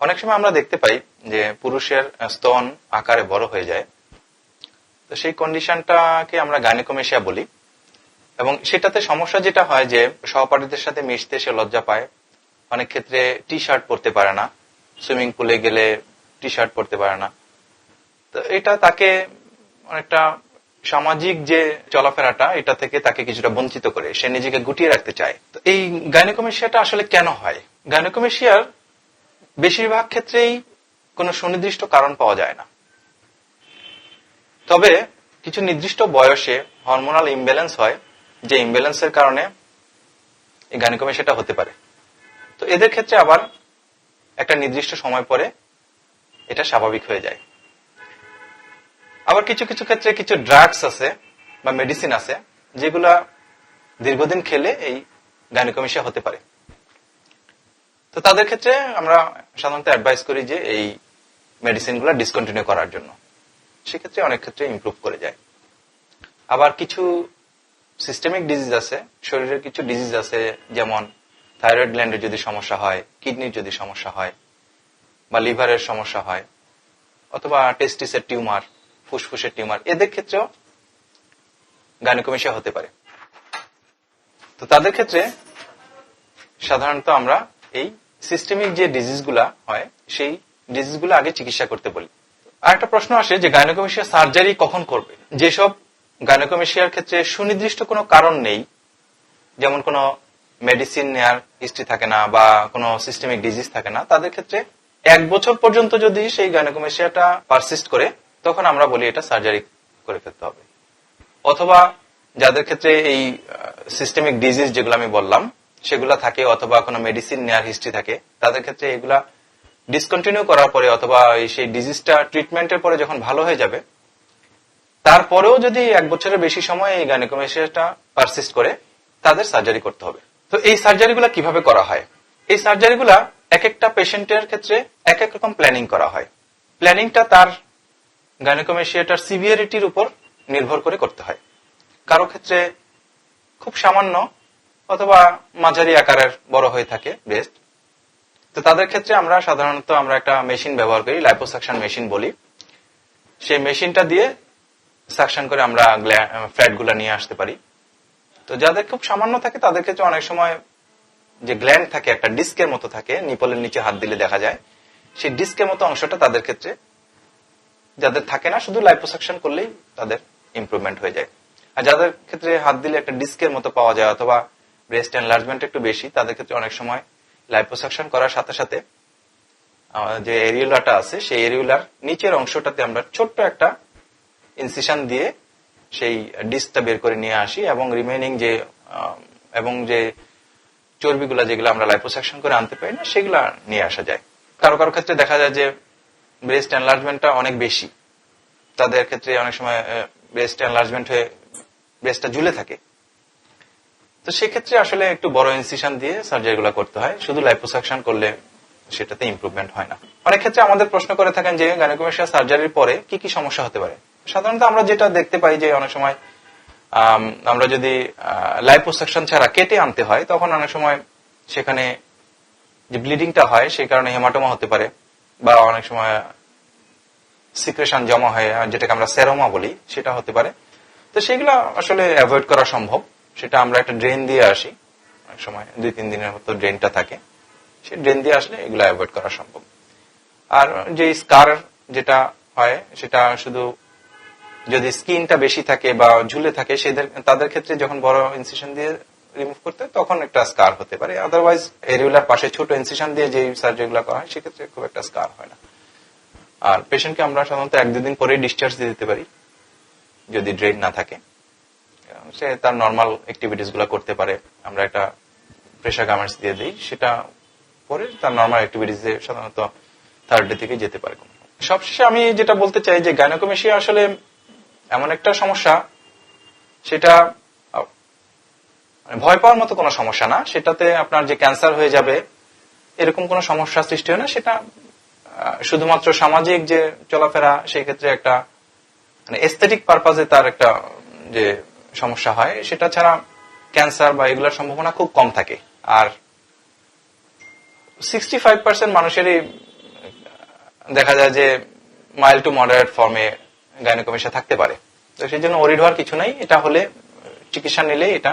অনেক সময় আমরা দেখতে পাই যে পুরুষের স্তন আকারে বড় হয়ে যায়। তো সেই কন্ডিশনটাকে আমরা গাইনোকমেশিয়া বলি। এবং সেটাতে সমস্যা যেটা হয় যে সহপাঠীদের সাথে মিশতে সে লজ্জা পায়। অনেক ক্ষেত্রে টি শার্ট পরতে পারে না। সুইমিং পুলে গেলে টি শার্ট পরতে পারে না। তো এটা তাকে অনেকটা সামাজিক যে চলাফেরাটা, এটা থেকে তাকে কিছুটা বঞ্চিত করে, সে নিজেকে গুটিয়ে রাখতে চায়। তো এই গাইনোকমেশিয়াটা আসলে কেন হয়? গাইনোকমেশিয়ার বেশিরভাগ ক্ষেত্রেই কোনো সুনির্দিষ্ট কারণ পাওয়া যায় না। তবে কিছু নির্দিষ্ট বয়সে হরমোনাল ইমব্যালেন্স হয়, যে ইমব্যালেন্সের কারণে এই গাইনোকমেশিয়াটা হতে পারে। তো এদের ক্ষেত্রে আবার একটা নির্দিষ্ট সময় পরে এটা স্বাভাবিক হয়ে যায়। আবার কিছু কিছু ক্ষেত্রে কিছু ড্রাগস আছে বা মেডিসিন আছে, যেগুলা দীর্ঘদিন খেলে এই গাইনোকমেশিয়া হতে পারে। তো তাদের ক্ষেত্রে আমরা সাধারণত অ্যাডভাইস করি যে এই মেডিসিনগুলো ডিসকন্টিনিউ করার জন্য। সেক্ষেত্রে অনেক ক্ষেত্রে ইমপ্রুভ করে যায়। আবার কিছু সিস্টেমিক ডিজিজ আছে, শরীরের কিছু ডিজিজ আছে, যেমন থাইরয়েড গ্ল্যান্ডের যদি সমস্যা হয় কিডনির যদি সমস্যা হয়, বা লিভারের সমস্যা হয়, অথবা টেস্টিসের টিউমার ফুসফুসের টিউমার। এদের ক্ষেত্রেও গাইনোকমেশিয়া হতে পারে। তো তাদের ক্ষেত্রে সাধারণত আমরা এই সিস্টেমিক যে ডিজিজগুলা হয়, সেই ডিজিজগুলো আগে চিকিৎসা করতে বলি। আর একটা প্রশ্ন আসে যে গাইনোকমেশিয়া সার্জারি কখন করবে? যেসব গাইনোকমেশিয়ার ক্ষেত্রে সুনির্দিষ্ট কোনো কারণ নেই, যেমন কোনো মেডিসিন নেয়ার হিস্ট্রি থাকে না বা কোনো সিস্টেমিক ডিজিজ থাকে না, তাদের ক্ষেত্রে এক বছর পর্যন্ত যদি সেই গাইনোকমেশিয়াটা পারসিস্ট করে তখন আমরা বলি এটা সার্জারি করে ফেলতে হবে। অথবা যাদের ক্ষেত্রে এই সিস্টেমিক ডিজিজ যেগুলো আমি বললাম, সেগুলা থাকে অথবা কোনো মেডিসিন নেয়ার হিস্ট্রি থাকে, তাদের ক্ষেত্রে এগুলা ডিসকন্টিনিউ করার পরে অথবা সেই ডিজিজটা ট্রিটমেন্টের পরে যখন ভালো হয়ে যাবে, তারপরেও যদি এক বছরের বেশি সময় এই গাইনোকমেশিয়াটা পারসিস্ট করে, তাদের সার্জারি করতে হবে। তো এই সার্জারিগুলো কীভাবে করা হয়? এই সার্জারিগুলা এক একটা পেশেন্টের ক্ষেত্রে এক এক রকম প্ল্যানিং করা হয়। প্ল্যানিংটা তার গাইনোকমেশিয়াটার সিভিয়ারিটির উপর নির্ভর করে করতে হয়। কারও ক্ষেত্রে খুব সামান্য অথবা মাঝারি আকারের বড় হয়ে থাকে ব্রেস্ট তো তাদের ক্ষেত্রে আমরা সাধারণত আমরা একটা মেশিন ব্যবহার করি, লাইপোসাকশন মেশিন বলি। সেই মেশিনটা দিয়ে সাকশন করে আমরা ফ্যাটগুলা নিয়ে আসতে পারি। তো যাদের খুব সামান্য থাকে, তাদের ক্ষেত্রে অনেক সময় যে গ্ল্যান্ড থাকে, একটা ডিস্কের মতো থাকে, নিপলের নিচে হাত দিলে দেখা যায়। সেই ডিস্কের মতো অংশটা তাদের ক্ষেত্রে যাদের থাকে না, শুধু লাইপোসাকশন করলেই তাদের ইম্প্রুভমেন্ট হয়ে যায়। আর যাদের ক্ষেত্রে হাত দিলে একটা ডিস্কের মতো পাওয়া যায় অথবা ব্রেস্ট এনলার্জমেন্ট একটু বেশি, তাদের ক্ষেত্রে অনেক সময় লাইপোসাকশন করার সাথে সাথে যে এরিউলাটা আছে, সেই এরিউলার নিচের অংশটাতে আমরা ছোট্ট একটা ইনসিশন দিয়ে সেই ডিস্কটা বের করে নিয়ে আসি এবং রিমেনিং যে এবং যে চর্বিগুলা যেগুলো আমরা লাইপোসাকশন করে আনতে পারি না, সেগুলা নিয়ে আসা যায়। কারও কারও ক্ষেত্রে দেখা যায় যে ব্রেস্ট এনলার্জমেন্টটা অনেক বেশি। তাদের ক্ষেত্রে অনেক সময় ব্রেস্ট এনলার্জমেন্ট হয়ে ব্রেস্টটা ঝুলে থাকে। তো সেক্ষেত্রে আসলে একটু বড় ইনসিশন দিয়ে সার্জারি গুলা করতে হয়। শুধু লাইপোসাকশন করলে সেটাতে ইম্প্রুভমেন্ট হয় না। অনেক ক্ষেত্রে আমাদের প্রশ্ন করে থাকেন যে গাইনোকমেশিয়া সার্জারির পরে কি কি সমস্যা হতে পারে? সাধারণত আমরা যেটা দেখতে পাই যে, অনেক সময় আমরা যদি লাইপোসাকশন ছাড়া কেটে আনতে হয়, তখন অনেক সময় সেখানে যে ব্লিডিংটা হয়, সেই কারণে হেমাটোমা হতে পারে। বা অনেক সময় সিক্রেশন জমা হয়, যেটাকে আমরা সেরোমা বলি, সেটা হতে পারে। তো সেগুলো আসলে অ্যাভয়েড করা সম্ভব। সেটা আমরা একটা ড্রেন দিয়ে আসি। অনেক সময় দুই, তিন দিনের মতো ড্রেনটা থাকে। সে ড্রেন দিয়ে আসলে এগুলো অ্যাভয়েড করা সম্ভব। আর যে স্কার যেটা হয়, সেটা শুধু যদি স্কিনটা বেশি থাকে বা ঝুলে থাকে, সেদের, তাদের ক্ষেত্রে যখন বড় ইনসিশন দিয়ে রিমুভ করতে, তখন একটা স্কার হতে পারে। আদারওয়াইজ এরিউলার পাশে ছোট ইনসিশন দিয়ে যে সার্জারিগুলো করা হয়, সেক্ষেত্রে খুব একটা স্কার হয় না। আর পেশেন্টকে আমরা সাধারণত এক দুদিন পরে ডিসচার্জ দিয়ে দিতে পারি, যদি ড্রেন না থাকে। সে তার নর্মাল অ্যাক্টিভিটিসগুলো করতে পারে। আমরা একটা প্রেশার গার্মেন্টস দিয়ে দিই, সেটা পরে তার নর্মাল অ্যাক্টিভিটিস সাধারণত থার্ড ডে থেকে যেতে পারে সবশেষে আমি যেটা বলতে চাই যে গাইনোকমেশিয়া আসলে এমন একটা সমস্যা, সেটা ভয় পাওয়ার মতো কোনো সমস্যা না। সেটাতে আপনার যে ক্যান্সার হয়ে যাবে, এরকম কোনো সমস্যা সৃষ্টি হয় না। সেটা শুধুমাত্র সামাজিক যে চলাফেরা সেই ক্ষেত্রে একটা মানে এস্থেটিক পারপাজে তার একটা যে সমস্যা হয়। সেটা ছাড়া ক্যান্সার বা এগুলোর সম্ভাবনা খুব কম থাকে। আর সিক্সটি ফাইভ পার্সেন্ট মানুষেরই দেখা যায় যে মাইল টু মডারেট ফর্মে গাইনোকমেশিয়া থাকতে পারে। তো সেই জন্য ওরিড হওয়ার কিছু নাই। এটা হলে চিকিৎসা নিলে এটা